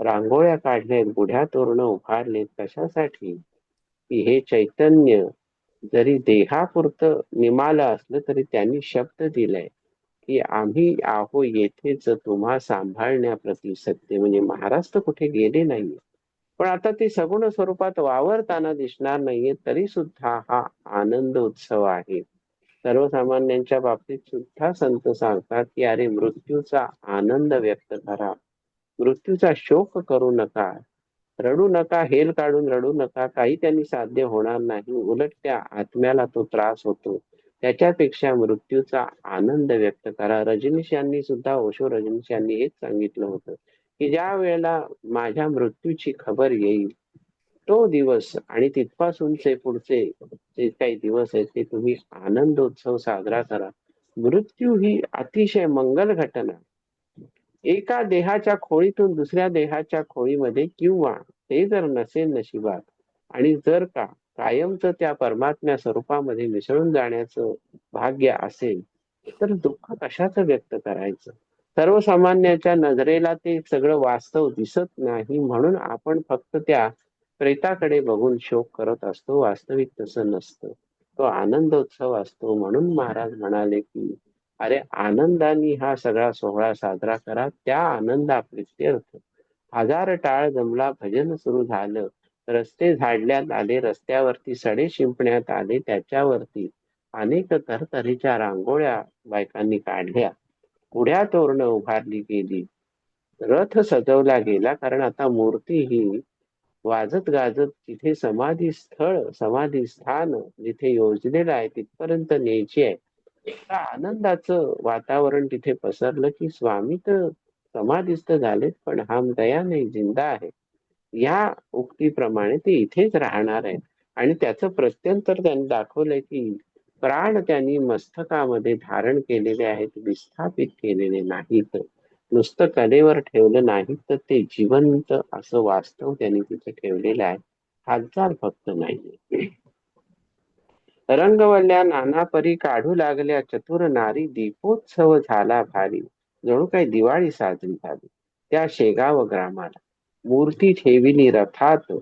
रांगोळ्या काढलेत बुढ्या तोरण उभारलेत. कशासाठी? की हे चैतन्य जरी देहापुरतं निमालं असलं तरी त्यांनी शब्द दिलाय की आम्ही आहो येथेच तुम्हा सांभाळण्याप्रती. सत्य म्हणजे महाराष्ट्र कुठे गेले नाहीये. पण आता ते सगुण स्वरूपात वावरताना दिसणार नाहीये तरी सुद्धा हा आनंद उत्सव आहे. सर्वसामान्यांच्या बाबतीत सुद्धा संत सांगतात की अरे मृत्यूचा आनंद व्यक्त करा. मृत्यूचा शोक करू नका. रडू नका हेल काढून रडू नका. काही त्यांनी साध्य होणार नाही. उलट त्या आत्म्याला तो त्रास होतो. त्याच्यापेक्षा मृत्यूचा आनंद व्यक्त करा. रजनीश यांनी सुद्धा ओशो रजनीश यांनी हेच सांगितलं होतं की ज्या वेळेला माझ्या मृत्यूची खबर येईल तो दिवस आणि तिथपासूनचे पुढचे जे काही दिवस आहेत ते तुम्ही आनंदोत्सव साजरा करा. मृत्यू ही अतिशय मंगल घटना. एका देहाच्या खोळीतून दुसऱ्या देहाच्या खोळीमध्ये किंवा ते जर नसेल नशिबात आणि जर का कायमचं त्या परमात्म्या स्वरूपामध्ये मिसळून जाण्याचं भाग्य असेल तर दुःख कशाचं व्यक्त करायचं? सर्वसामान्याच्या नजरेला ते सगळं वास्तव दिसत नाही म्हणून आपण फक्त त्या प्रेताकडे बघून शोक करत असतो. वास्तविक तसं नसतं. तो आनंदोत्सव असतो म्हणून महाराज म्हणाले की अरे आनंदाने हा सगळा सोहळा साजरा करा त्या आनंदा प्रित्यर्थ हजार टाळ जमला भजन सुरू झालं रस्ते झाडण्यात आले रस्त्यावरती सडे शिंपण्यात आले त्याच्यावरती अनेक तरतरीच्या रांगोळ्या बायकांनी काढल्या. पुढ्या तोरण उभारली गेली. रथ सजवला गेला कारण आता मूर्ती ही वाजत गाजत तिथे समाधी स्थळ समाधी स्थान जिथे योजलेलं आहे तिथपर्यंत न्यायची आहे. त्या आनंदाचं वातावरण तिथे पसरलं की स्वामी तर समाधीस्थ झालेत पण हम दया नाही जिंदा आहे या उक्तीप्रमाणे ते इथेच राहणार आहेत. आणि त्याचं प्रत्यंतर त्यांनी दाखवलंय की प्राण त्यांनी मस्तकामध्ये धारण केलेले आहेत विस्थापित केलेले नाहीत. नुसतं कलेवर ठेवलं नाही तर ते जिवंत असं वास्तव त्यांनी तिथे ठेवलेलं आहे. हालचाल फक्त नाहीये. रंगवल्या नाना परी काढू लागल्या. चतुर नारी दीपोत्सव झाला भारी. जणू काही दिवाळी साजरी झाली. त्या शेगाव ग्रामाला. मूर्ती ठेविली रथात.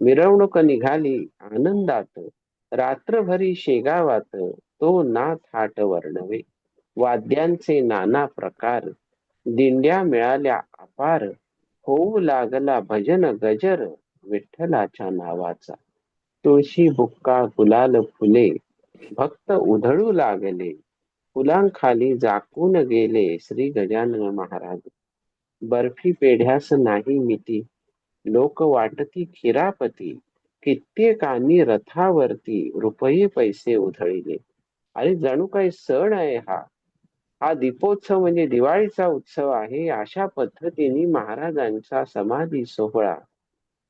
मिरवणूक निघाली आनंदात. रात्रभरी शेगावात. तो ना थाट वर्णवे. वाद्यांचे नाना प्रकार. दिंड्या मिळाल्या अपार. होऊ लागला भजन गजर विठ्ठलाच्या नावाचा. तुळशी बुक्का गुलाल फुले. भक्त उधळू लागले. फुलांखाली जाकून गेले श्री गजानन महाराज. बर्फी पेढ्यास नाही मिती लोक वाटती खिरापती. कित्येकांनी रथावरती रुपये पैसे उधळले. अरे जणू काही सण आहे हा. हा दीपोत्सव म्हणजे दिवाळीचा उत्सव आहे अशा पद्धतीने महाराजांचा समाधी सोहळा.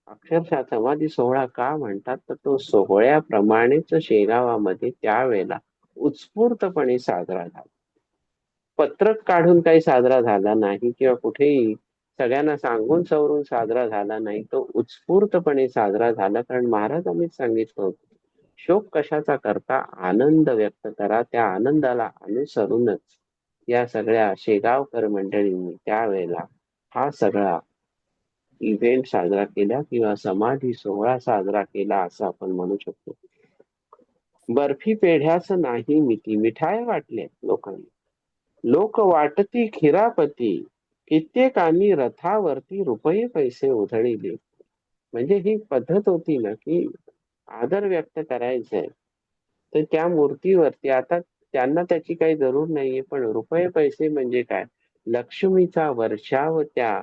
अक्षरशः समाधी सोहळा का म्हणतात? तर तो सोहळ्याप्रमाणेच शेगावामध्ये त्यावेळेला उत्स्फूर्तपणे साजरा झाला. पत्रक काढून काही साजरा झाला नाही किंवा कुठेही सगळ्यांना सांगून सवरून साजरा झाला नाही तो उत्स्फूर्तपणे साजरा झाला. कारण महाराजांनीच सांगितलं होतं शोक कशाचा करता आनंद व्यक्त करा त्या आनंदाला अनुसरूनच या सगळ्या शेगावकर मंडळींनी त्यावेळेला हा सगळा इव्हेंट साजरा केला किंवा समाधी सोहळा साजरा केला असं आपण म्हणू शकतो. बर्फी पेढ्याच नाही मिठी मिठाय वाटले लोकांनी. लोक वाटती खिरापती. कित्येकांनी रथावरती रुपये पैसे उधळिले. म्हणजे ही पद्धत होती ना की आदर व्यक्त करायचंय तर त्या मूर्तीवरती आता त्यांना त्याची काही जरूर नाहीये पण रुपये पैसे म्हणजे काय? लक्ष्मीचा वर्षाव त्या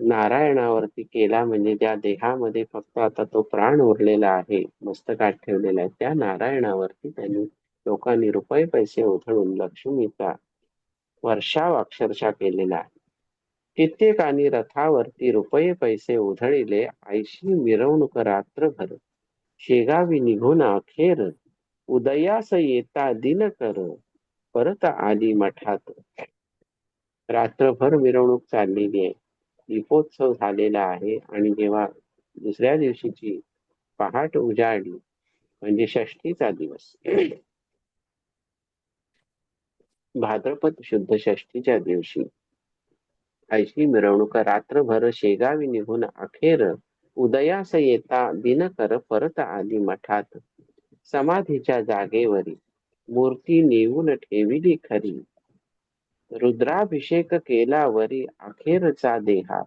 नारायणावरती केला म्हणजे त्या देहामध्ये फक्त आता तो प्राण उरलेला आहे मस्तकात ठेवलेला आहे त्या नारायणावरती त्यांनी लोकांनी रुपये पैसे उधळून लक्ष्मीचा वर्षाव अक्षरशः केलेला आहे. कित्येकानी रथावरती रुपये पैसे उधळिले ऐशी मिरवणूक रात्रभर शेगावी निघून अखेर उदयास येता दिन कर परत आली मठात. रात्रभर मिरवणूक चाललेली आहे. दीपोत्सव झालेला आहे आणि जेव्हा दुसऱ्या दिवशीची पहाट उजाडली म्हणजे षष्टीचा दिवस. भाद्रपद शुद्ध षष्टीच्या दिवशी ऐशी मिरवणूक रात्रभर शेगावी निघून अखेर उदयास येता दिनकर परत आली मठात. समाधीच्या जागेवरी मूर्ती नेऊन ठेविली खरी. रुद्राभिषेक केला वरी अखेरचा देहा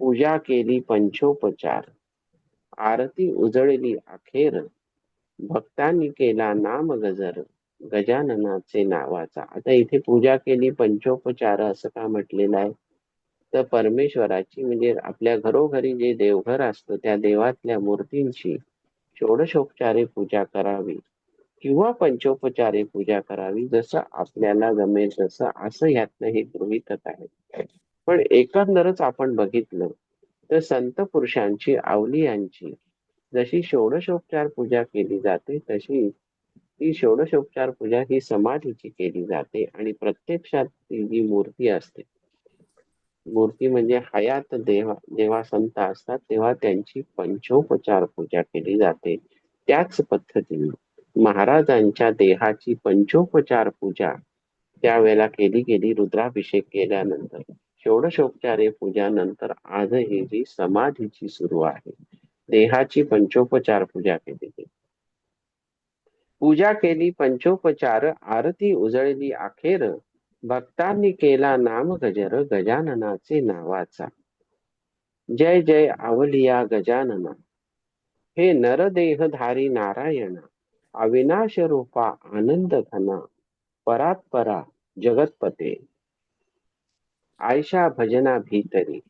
पूजा केली पंचोपचार. आरती उजळली अखेर. भक्तांनी केला नाम गजर गजाननाचे नावाचा. आता इथे पूजा केली पंचोपचार असं का म्हटलेलं आहे? तर परमेश्वराची म्हणजे आपल्या घरोघरी जे देवघर असतं त्या देवातल्या मूर्तींची षोडशोपचारे पूजा करावी. किंवा पंचोपचारी पूजा करावी जसं आपल्याला जमेल तसं असं यातनं हे गृहितच आहे. पण एकंदरच आपण बघितलं तर संत पुरुषांची आवलियांची जशी षोडशोपचार पूजा केली जाते तशी ती षोडशोपचार पूजा ही समाधीची केली जाते आणि प्रत्यक्षात ती जी मूर्ती असते मूर्ती म्हणजे हयात देवा जेव्हा संत असतात तेव्हा त्यांची पंचोपचार पूजा केली जाते त्याच पद्धतीने. महाराजांच्या देहाची पंचोपचार पूजा त्यावेळेला केली गेली रुद्राभिषेक केल्यानंतर. षोडशोपचारे पूजा नंतर आजही जी समाधीची सुरू आहे देहाची पंचोपचार पूजा केली गेली. पूजा केली पंचोपचार आरती उजळली अखेर भक्तांनी केला नाम गजर गजाननाचे नावाचा. जय जय आवलिया गजानना. हे नरदेहधारी नारायण अविनाश रूपा आनंद घना परात्परा जगतपते. आयशा भजना भीतरी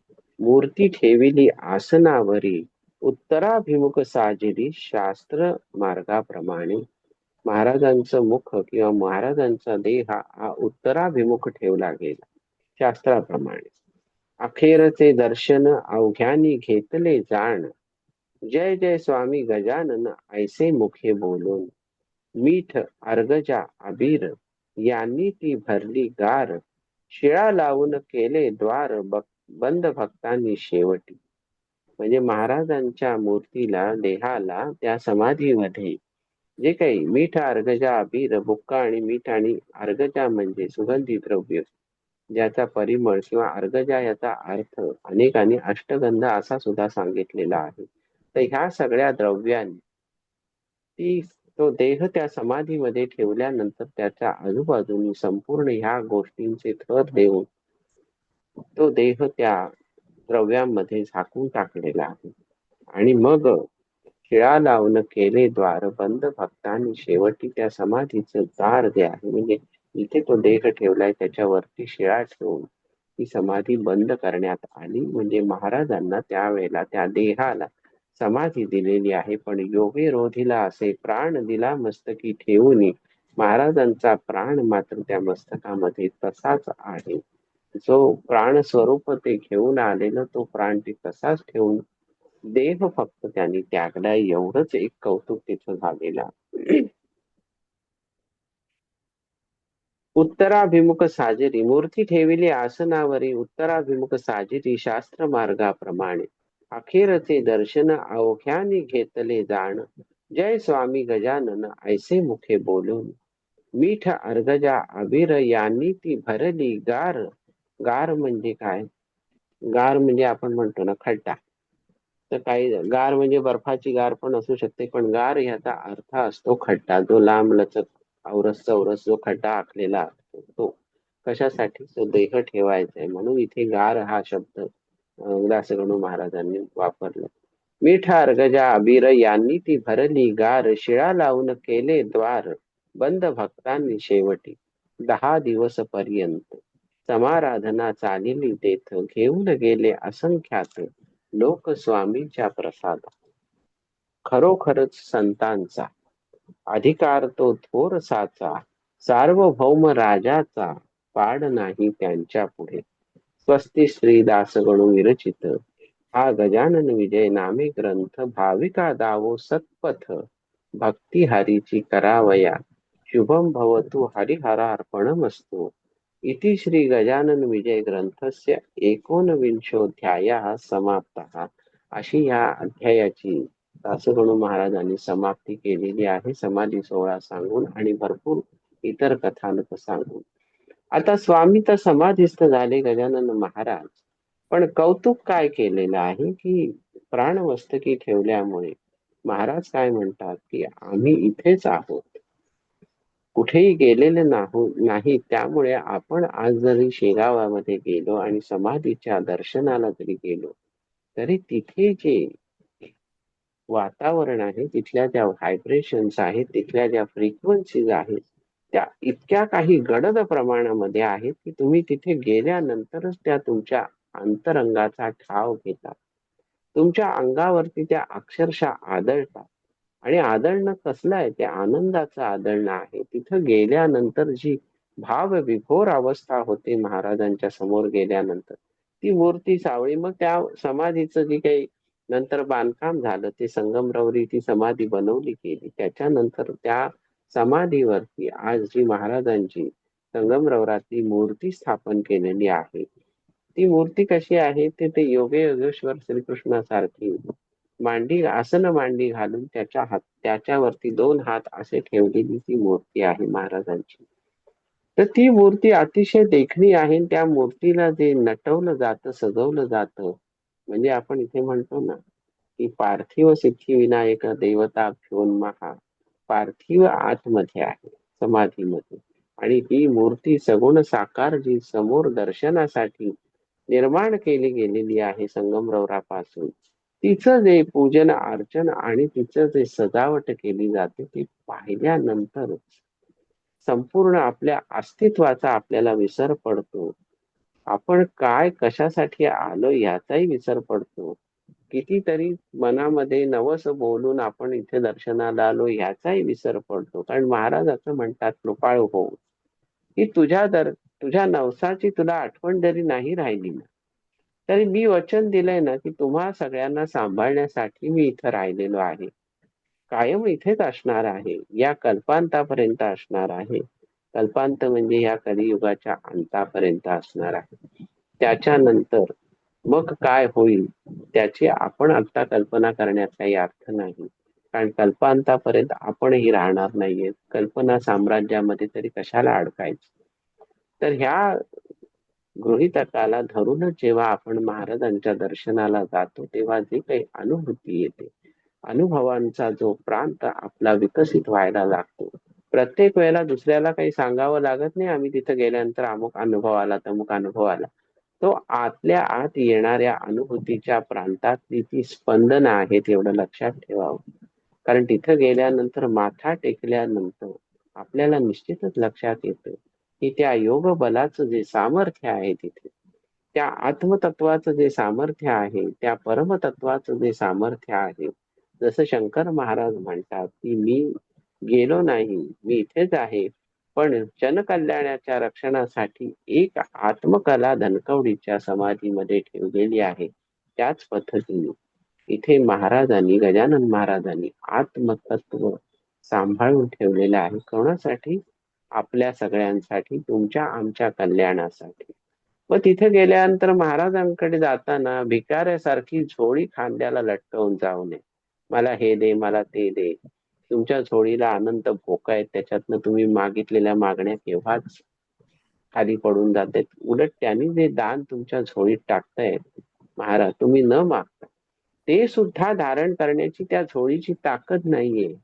मूर्ती ठेविली आसनावरी उत्तराभिमुख साजिली शास्त्र मार्गाप्रमाणे. महाराजांचं मुख किंवा महाराजांचा देह हा उत्तराभिमुख ठेवला गेला शास्त्राप्रमाणे. अखेरचे दर्शन अवघ्यानी घेतले जाण जय जय स्वामी गजानन ऐसे मुखे बोलून. मीठ अर्गजा अबीर यांनी ती भरली गार. शिळा लावून केले द्वार बंद भक्तांनी शेवटी. म्हणजे महाराजांच्या मूर्तीला देहाला त्या समाधीमध्ये. जे काही मीठ अर्गजा अबीर बुक्का आणि मीठ आणि अर्गजा म्हणजे सुगंधी द्रव्य. ज्याचा परिमळ किंवा अर्गजा याचा अर्थ अनेकांनी अष्टगंध असा सुद्धा सांगितलेला आहे. तर ह्या सगळ्या द्रव्यांनी ती तो देह त्या समाधीमध्ये ठेवल्यानंतर त्याच्या आजूबाजूनी संपूर्ण ह्या गोष्टींचे थर देऊन तो देह त्या द्रव्यांमध्ये झाकून टाकलेला आहे. आणि मग शिळा लावून केले द्वार बंद भक्तांनी शेवटी त्या समाधीचं दार जे आहे म्हणजे इथे तो देह ठेवलाय त्याच्यावरती शिळा ठेवून ती समाधी बंद करण्यात आली. म्हणजे महाराजांना त्यावेळेला त्या देहाला समाधी दिलेली आहे. पण योगे रोधीला असे प्राण दिला मस्तकी ठेवून महाराजांचा प्राण मात्र त्या मस्तकामध्ये तसाच आहे. जो प्राण स्वरूप ते घेऊन आलेलं तो प्राण ते तसाच ठेवून देह फक्त त्यांनी त्यागला. एवढंच एक कौतुक तिथं झालेलं उत्तराभिमुख साजरी. मूर्ती ठेविली आसनावरी. उत्तराभिमुख साजरी शास्त्र मार्गाप्रमाणे. अखेरचे दर्शन अवघ्याने घेतले जाण. जय स्वामी गजानन ऐसे मुखे बोलून. मीठ अर्गजा अभिर यांनी ती भरली गार. गार म्हणजे काय? गार म्हणजे आपण म्हणतो ना खड्डा तर काही गार म्हणजे बर्फाची गार पण असू शकते पण गार ह्याचा अर्थ असतो खड्डा जो लांब लचक औरस चौरस जो खड्डा आखलेला असतो तो कशासाठी? तो देह ठेवायचा आहे. म्हणून इथे गार हा शब्द व्यासगणू महाराजांनी वापरलं. मिठार अर्गजा अबीर यांनी ती भरली गार शिळा लावून केले द्वार बंद भक्तांनी शेवटी दहा दिवस पर्यंत. समाराधना चालिली तेथ घेऊन गेले असंख्यात लोक स्वामींच्या प्रसाद. खरोखरच संतांचा अधिकार तो थोरसाचा सार्वभौम राजाचा पाड नाही त्यांच्या पुढे. स्वस्ती श्री दासगणू विरचित। हा गजानन विजय नामे ग्रंथ भाविका दावो सत्पथ। भक्ती हरीची करावया शुभम भवतु हरिहरार्पणमस्तु। इति श्री गजानन विजय ग्रंथस्य एकोनविंशोध्याय समाप्त। अशी या अध्यायाची दासगणू महाराजांनी समाप्ती केलेली आहे समाधी सोहळा सांगून आणि भरपूर इतर कथानक सांगून. आता स्वामी तर समाधीस्थ झाले गजानन महाराज. पण कौतुक काय केलेलं आहे की प्राणवस्तकी ठेवल्यामुळे महाराज काय म्हणतात की आम्ही इथेच आहोत. कुठेही गेलेले नाही त्यामुळे आपण आज जरी शेगावामध्ये गेलो आणि समाधीच्या दर्शनाला जरी गेलो तरी तिथे जे वातावरण आहे तिथल्या ज्या व्हायब्रेशन्स आहेत तिथल्या ज्या फ्रिक्वेन्सीज आहेत त्या इतक्या काही गडद प्रमाणामध्ये आहेत की तुम्ही तिथे गेल्यानंतरच त्या तुमच्या अंतरंगाचा ठाव घेतात तुमच्या अंगावरती त्या अक्षरशः आदळतात. आणि आदळणं कसलं आहे? ते आनंदाचं आदळणं आहे. तिथं गेल्यानंतर जी भाव विभोर अवस्था होते महाराजांच्या समोर गेल्यानंतर ती मूर्ती सावळी. मग त्या समाधीचं जी काही नंतर बांधकाम झालं ते संगमरवरी ती समाधी बनवली गेली. त्याच्यानंतर त्या समाधीवरती आज जी महाराजांची संगमरवरातली मूर्ती स्थापन केलेली आहे. ती मूर्ती कशी आहे? ते ते योगे योगेश्वर श्रीकृष्णासारखी मांडी आसन मांडी घालून त्याच्या हात त्याच्यावरती दोन हात असे ठेवलेली ती मूर्ती आहे महाराजांची. तर ती मूर्ती अतिशय देखणी आहे. त्या मूर्तीला जे नटवलं जातं सजवलं जातं म्हणजे आपण इथे म्हणतो ना की पार्थिव सिद्धी विनायक देवता महा पार्थिव आतमध्ये आहे समाधीमध्ये. आणि ती मूर्ती सगुण साकार जी समोर दर्शनासाठी निर्माण केली गेलेली आहे संगमरवरापासून. तिचं जे पूजन अर्चन आणि तिचं जे सजावट केली जाते ती पाहिल्यानंतरच संपूर्ण आपल्या अस्तित्वाचा आपल्याला विसर पडतो. आपण काय कशासाठी आलो याचाही विसर पडतो. कितीतरी मनामध्ये नवस बोलून आपण इथे दर्शनाला आलो ह्याचाही विसर पडतो. कारण महाराज असं म्हणतात कृपाळ हो. की तुझ्या दर तुझ्या नवसाची तुला आठवण जरी नाही राहिली ना तरी मी वचन दिलंय ना की तुम्हा सगळ्यांना सांभाळण्यासाठी मी इथं राहिलेलो आहे. कायम इथेच असणार आहे. या कल्पांतापर्यंत असणार आहे. कल्पांत म्हणजे या कलियुगाच्या अंतापर्यंत असणार आहे. त्याच्यानंतर मग काय होईल? त्याची आपण आता कल्पना करण्यात काही अर्थ नाही. कारण कल्पांतापर्यंत आपणही राहणार नाहीये. कल्पना साम्राज्यामध्ये तरी कशाला अडकायचं? तर ह्या गृहितकाला धरूनच जेव्हा आपण महाराजांच्या दर्शनाला जातो तेव्हा जे काही अनुभूती येते अनुभवांचा जो प्रांत आपला विकसित व्हायला लागतो. प्रत्येक वेळेला दुसऱ्याला काही सांगावं लागत नाही. आम्ही तिथं गेल्यानंतर अमुक अनुभव आला तमुक अनुभव आला. तो आतल्या आत येणाऱ्या अनुभूतीच्या प्रांतातली ती स्पंदन आहेत एवढं लक्षात ठेवावं. कारण तिथं गेल्यानंतर माथा टेकल्यानंतर आपल्याला निश्चितच लक्षात येतं की त्या योग बलाचं जे सामर्थ्य आहे तिथे त्या आत्मतत्वाचं जे सामर्थ्य आहे त्या परमतत्वाचं जे सामर्थ्य आहे जसं शंकर महाराज म्हणतात की मी गेलो नाही मी इथेच आहे पण जनकल्याणाच्या रक्षणासाठी एक आत्मकला धनकवडीच्या समाधीमध्ये ठेवलेली आहे. त्याच पद्धतीने इथे महाराजांनी गजानन महाराजांनी आत्मतत्व सांभाळून ठेवलेलं आहे. कोणासाठी? आपल्या सगळ्यांसाठी तुमच्या आमच्या कल्याणासाठी. व तिथे गेल्यानंतर महाराजांकडे जाताना भिकाऱ्यासारखी झोळी खांद्याला लटकवून जाऊ नये. मला हे दे मला ते दे. तुमच्या झोळीला आनंद भोक आहेत त्याच्यातनं तुम्ही मागितलेल्या मागण्या केव्हाच खाली पडून जाते उलट त्यांनी जे दान तुमच्या झोळीत टाकतायत महाराज तुम्ही न मागता ते सुद्धा धारण करण्याची त्या झोळीची ताकद नाहीये.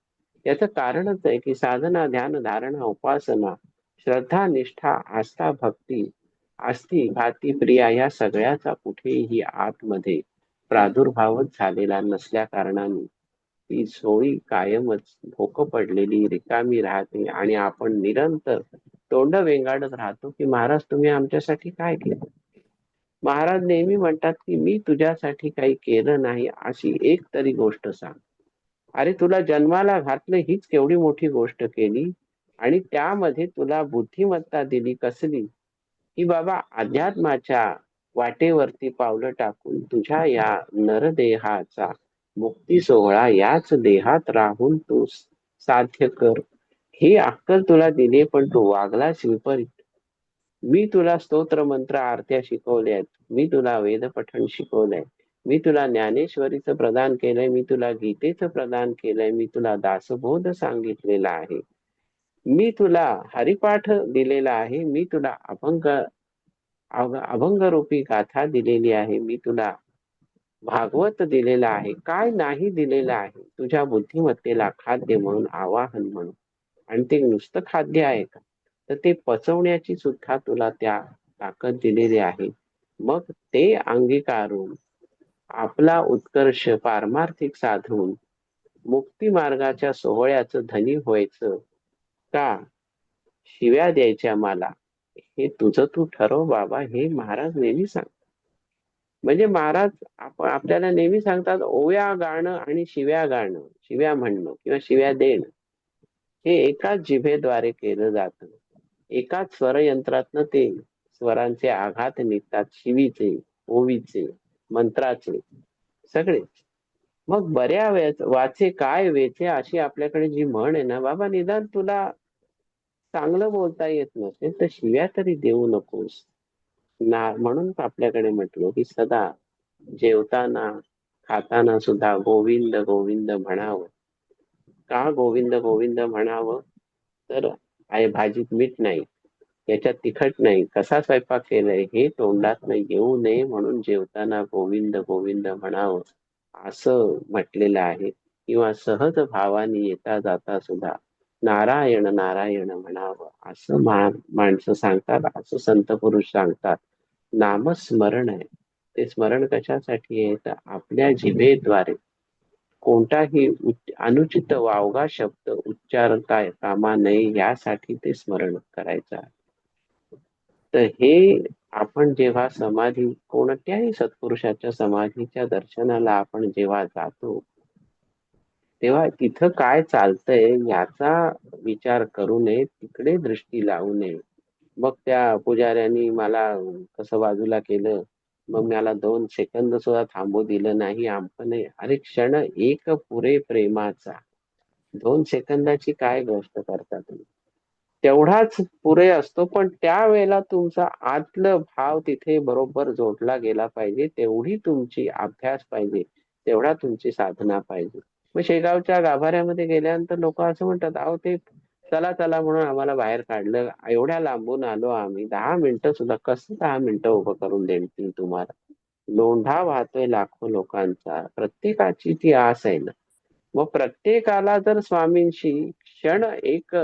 याचं कारणच आहे की साधना ध्यान धारणा उपासना श्रद्धा निष्ठा आस्था भक्ती आस्ती घाती प्रिया या सगळ्याचा कुठेही आतमध्ये प्रादुर्भावच झालेला नसल्या कारणाने ती सोयी कायमच भोक पडलेली रिकामी राहते आणि आपण निरंतर तोंड वेंगाडत राहतो की महाराज तुम्ही आमच्यासाठी काय केलं? महाराज नेहमी म्हणतात की मी तुझ्यासाठी काही केलं नाही अशी एक तरी गोष्ट सांग. अरे तुला जन्माला घातलं हीच केवढी मोठी गोष्ट केली आणि त्यामध्ये तुला बुद्धिमत्ता दिली कसली? की बाबा अध्यात्माच्या वाटेवरती पावलं टाकून तुझ्या या नरदेहाचा मुक्ती सोहळा याच देहात राहून तू साध्य कर. ही अक्कल तुला दिली पण तू वागलास विपरीत. मी तुला स्तोत्र मंत्र आरत्या शिकवल्यात मी तुला वेद पठण शिकवलंय. मी तुला ज्ञानेश्वरीचं प्रदान केलंय. मी तुला गीतेचं प्रदान केलंय. मी तुला दासबोध सांगितलेला आहे. मी तुला हरिपाठ दिलेला आहे. मी तुला अभंग अभंगरूपी गाथा दिलेली आहे. मी तुला भागवत दिलेला आहे. काय नाही दिलेलं आहे? तुझ्या बुद्धिमत्तेला खाद्य म्हणून आवाहन म्हणून. आणि ते नुसतं खाद्य आहे का? तर ते पचवण्याची सुद्धा तुला त्या ताकद दिलेली आहे. मग ते अंगीकारून आपला उत्कर्ष पारमार्थिक साधून मुक्ती मार्गाच्या सोहळ्याचं धनी व्हायचं का? शिव्या द्यायच्या मला. हे तुझं तू ठरव बाबा हे महाराज नेहमी सांग म्हणजे महाराज आपण आपल्याला नेहमी सांगतात ओव्या गाणं आणि शिव्या गाणं शिव्या म्हणणं किंवा शिव्या देणं हे एकाच जिभेद्वारे केलं जातं. एकाच स्वरयंत्रातनं ते स्वरांचे आघात निघतात शिवीचे ओवीचे मंत्राचे सगळे. मग बऱ्या वेळेस वाचे काय वेचे अशी आपल्याकडे जी म्हण आहे ना बाबा निदान तुला चांगलं बोलता येत नसेल तर शिव्या तरी देऊ नकोस. ना म्हणून आपल्याकडे म्हटलो की सदा जेवताना खाताना सुद्धा गोविंद गोविंद म्हणावं. का गोविंद गोविंद म्हणावं? तर आहे भाजीत मीठ नाही याच्यात तिखट नाही कसा स्वयंपाक केलाय हे तोंडात नाही येऊ नये म्हणून जेवताना गोविंद गोविंद म्हणावं असं म्हटलेलं आहे. किंवा सहज भावाने येता जाता सुद्धा नारायण नारायण म्हणावं. असं मा माणसं सांगतात असं संत पुरुष सांगतात. नामस्मरण आहे. ते स्मरण कशासाठी आहे? तर आपल्या जिभेद्वारे. कोणताही उच्च- अनुचित वावगा शब्द उच्चारता कामा नये यासाठी ते स्मरण करायचं आहे. तर हे आपण जेव्हा समाधी कोणत्याही सत्पुरुषाच्या समाधीच्या दर्शनाला आपण जेव्हा जातो तेव्हा तिथं काय चालतंय याचा विचार करू नये तिकडे दृष्टी लावू नये. मग त्या पुजाऱ्यांनी मला कसं बाजूला केलं मग मला दोन सेकंद सुद्धा थांबू दिलं नाही आमचं अरे क्षण एक पुरे प्रेमाचा. दोन सेकंदाची काय गोष्ट करता तुम्ही? तेवढाच पुरे असतो पण त्यावेळेला तुमचा आतलं भाव तिथे बरोबर जोडला गेला पाहिजे तेवढी तुमची अभ्यास पाहिजे तेवढा तुमची साधना पाहिजे. मग शेगावच्या गाभाऱ्यामध्ये गेल्यानंतर लोक असं म्हणतात अहो ते चला चला म्हणून आम्हाला बाहेर काढलं. एवढ्या लांबून आलो आम्ही. दहा मिनिटं सुद्धा कसं दहा मिनिटं उभं करून देतील तुम्हाला? लोंढा वाहतोय लाखो लोकांचा. प्रत्येकाची ती आस आहे ना. मग प्रत्येकाला जर स्वामींशी क्षण एक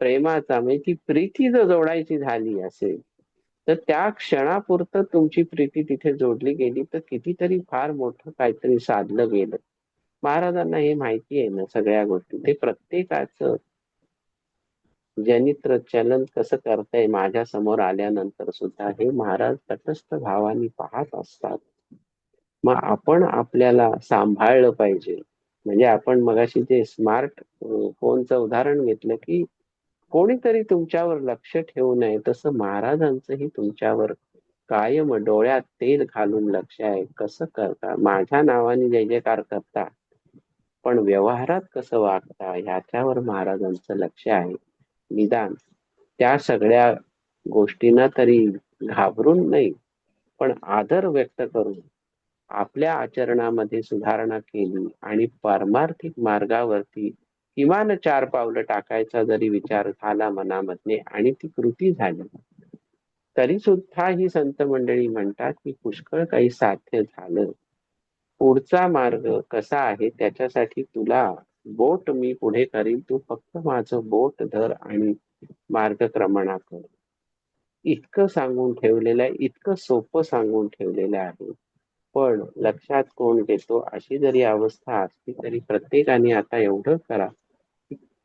प्रेमाचा म्हणजे ती प्रीती जर जोडायची झाली असेल तर त्या क्षणापुरतं तुमची प्रीती तिथे जोडली गेली तर कितीतरी फार मोठं काहीतरी साधलं गेलं. महाराजांना हे माहिती आहे ना सगळ्या गोष्टी. ते प्रत्येकाचं जनित्र चलन कसं करताय माझ्यासमोर आल्यानंतर सुद्धा हे महाराज तटस्थ भावाने पाहत असतात. मग आपण आपल्याला सांभाळलं पाहिजे. म्हणजे आपण मगाशी जे स्मार्ट फोनचं उदाहरण घेतलं की कोणीतरी तुमच्यावर लक्ष ठेवू नये. तसं महाराजांचंही तुमच्यावर कायम डोळ्यात तेल घालून लक्ष आहे. कसं करता? माझ्या नावाने जय जयकार करता. पण व्यवहारात कसं वागता ह्याच्यावर महाराजांचं लक्ष आहे. निदान त्या सगळ्या गोष्टींना तरी घाबरून नाही पण आदर व्यक्त करून आपल्या आचरणामध्ये सुधारणा केली आणि पारमार्थिक मार्गावरती किमान चार पावलं टाकायचा जरी विचार झाला मनामध्ये आणि ती कृती झाली तरी सुद्धा ही संत मंडळी म्हणतात की पुष्कळ काही साध्य झालं. पुढचा मार्ग कसा आहे त्याच्यासाठी तुला बोट मी पुढे करीन. तू फक्त माझं बोट धर आणि मार्गक्रमणा कर इतकं सांगून ठेवलेलं आहे इतकं सोपं सांगून ठेवलेलं आहे. पण लक्षात कोण घेतो? अशी जरी अवस्था असली तरी प्रत्येकाने आता एवढं करा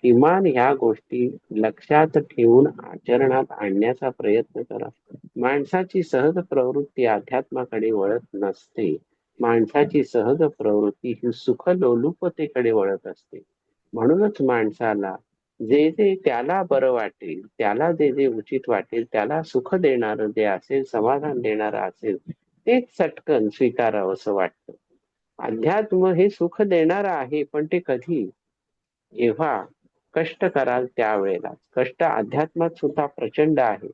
किमान ह्या गोष्टी लक्षात ठेवून आचरणात आणण्याचा प्रयत्न करा. माणसाची सहज प्रवृत्ती अध्यात्माकडे वळत नसते. माणसाची सहज प्रवृत्ती ही सुख लोलुपतेकडे वळत असते. म्हणूनच माणसाला जे जे त्याला बरं वाटेल त्याला जे जे उचित वाटेल त्याला सुख देणार जे असेल समाधान देणार असेल तेच चटकन स्वीकारावं असं वाटतं. अध्यात्म हे सुख देणार आहे पण ते कधी? जेव्हा कष्ट कराल त्यावेळेला. कष्ट अध्यात्मात सुद्धा प्रचंड आहे.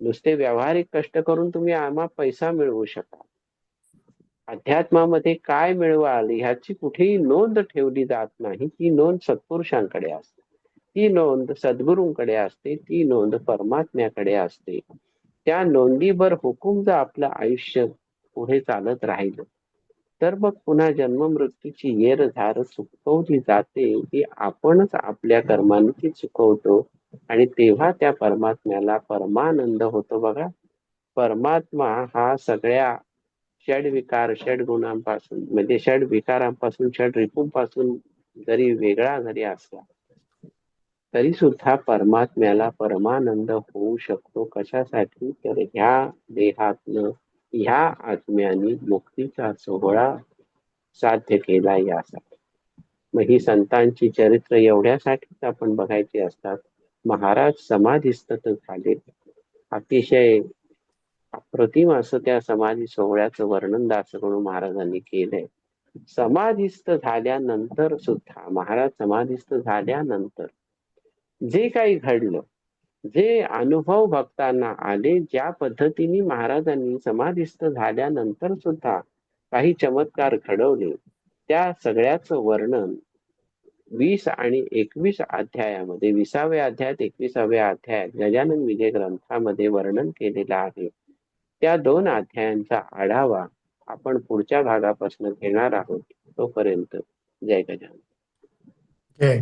नुसते व्यावहारिक कष्ट करून तुम्ही आम्हा पैसा मिळवू शकाल. अध्यात्मामध्ये काय मिळवाल ह्याची कुठेही नोंद ठेवली जात नाही. ती नोंद सत्पुरुषांकडे असते. ती नोंद सद्गुरूंकडे असते. ती नोंद परमात्म्याकडे असते. त्या नोंदीवर हुकूम जर आपलं आयुष्य पुढे चालत राहिलं तर मग पुन्हा जन्म मृत्यूची येर धार चुकवली जाते. ती आपणच आपल्या कर्माने ती चुकवतो आणि तेव्हा त्या परमात्म्याला परमानंद होतो बघा. परमात्मा हा सगळ्या षड विकार षड गुणांपासून म्हणजे षड विकारांपासून षड रिपूंपासून जरी वेगळा जरी असला तरी सुद्धा परमात्म्याला परमानंद होऊ शकतो. कशासाठी? तर ह्या देहातनं ह्या आत्म्याने मुक्तीचा सोहळा साध्य केला यासाठी. मग ही संतांची चरित्र एवढ्यासाठीच आपण बघायची असतात. महाराज समाधीस्थ झाले अतिशय अप्रतिम असं त्या समाधी सोहळ्याचं वर्णन दासगणू महाराजांनी केलंय. समाधीस्थ झाल्यानंतर सुद्धा महाराज समाधीस्थ झाल्यानंतर जे काही घडलं जे अनुभव भक्तांना आले ज्या पद्धतीने महाराजांनी समाधीस्थ झाल्यानंतर सुद्धा काही चमत्कार घडवले त्या सगळ्याचं वर्णन वीस आणि एकवीस अध्यायामध्ये विसाव्या अध्यायात एकविसाव्या अध्यायात गजानन विजय ग्रंथामध्ये वर्णन केलेलं आहे. त्या दोन अध्यायांचा आढावा आपण पुढच्या भागापासून घेणार आहोत तोपर्यंत जय गजान जय.